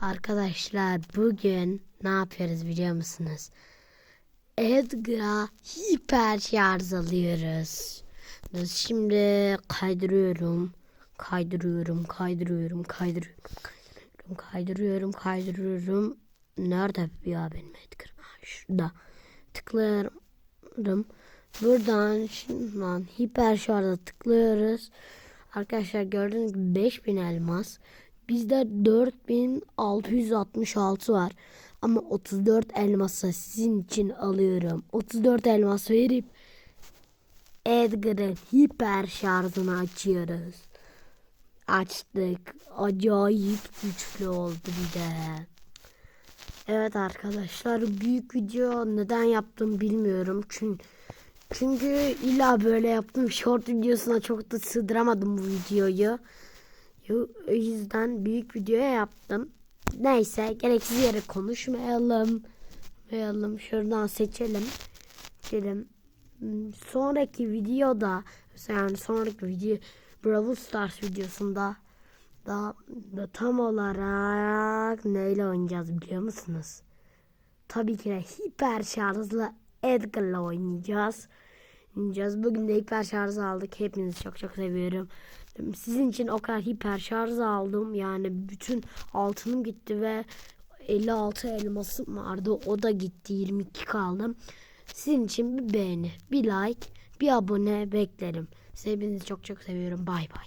Arkadaşlar bugün ne yapıyoruz biliyor musunuz? Edgar'a hiper şarj alıyoruz. Biz Şimdi kaydırıyorum. Kaydırıyorum, kaydırıyorum, kaydırıyorum, kaydırıyorum, kaydırıyorum, kaydırıyorum. Nerede ya benim Edgar? Şurada. Tıklıyorum. Buradan şundan hiper şarja tıklıyoruz. Arkadaşlar gördüğünüz gibi 5000 elmas. Bizde 4666 var. Ama 34 elmasa sizin için alıyorum. 34 elmas verip Edgar'ın hiper şarjını açıyoruz. Açtık. Acayip güçlü oldu bir de. Evet arkadaşlar büyük video neden yaptım bilmiyorum. Çünkü çünkü illa böyle yaptım. Short videosuna çok da sığdıramadım bu videoyu. O yüzden büyük videoya yaptım. Neyse gereksiz yere konuşmayalım. Mayalım. Şuradan seçelim. Seçelim. Sonraki videoda yani sonraki video Brawl Stars videosunda da, da tam olarak neyle oynayacağız biliyor musunuz? Tabii ki de hiper şarjlı Edgar'la oynayacağız. Oynayacağız. Bugün de hiper şarj aldık. Hepinizi çok çok seviyorum. Sizin için o kadar hiper şarj aldım. Yani bütün altınım gitti ve 56 elmasım vardı. O da gitti. 22 kaldım. Sizin için bir beğeni, bir like, bir abone beklerim. Sizi hepinizi çok çok seviyorum. Bay bay.